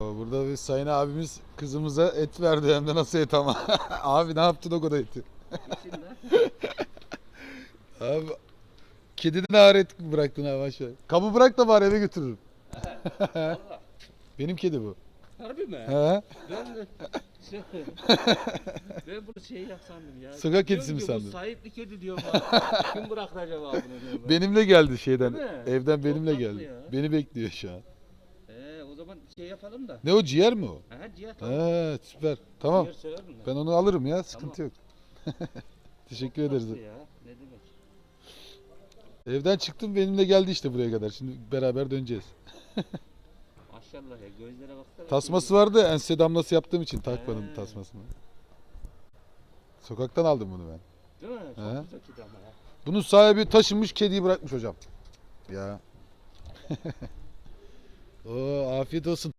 Burada bir sayın abimiz kızımıza et verdi hem de nasıl et ama. Abi ne yaptın o kadar eti? Abi kediden ağır et bıraktın ha maşallah. Kabı bırak da bari eve götürürüm. Benim kedi bu. Harbi mi? He? Ben ben bunu şey yap sandım ya. Sokak kedisi mi sandın? Bu sahipli kedi diyorum abi. Kim bıraktı acaba bunu diyorum ben. Benimle geldi şeyden. Evden Çok benimle tatlı geldi. Beni bekliyor şu an. Zaman şey yapalım da. Ne o ciğer mi o? Aha ciğer tamam. He süper. Tamam. Ciğer severim ben. Ben onu alırım ya. Sıkıntı yok. Teşekkür Çok ederiz. tatlı Ya. Ne demek? Evden çıktım benimle geldi işte buraya kadar. Şimdi beraber döneceğiz. Maşallah ya gözlere baksana. Tasması vardı ense damlası yaptığım için takmadım He. tasmasını. Sokaktan aldım bunu ben. Değil mi? Çok He. güzel kedi ama ya. Bunun sahibi taşınmış kediyi bırakmış hocam. Ya. Oo, afiyet olsun.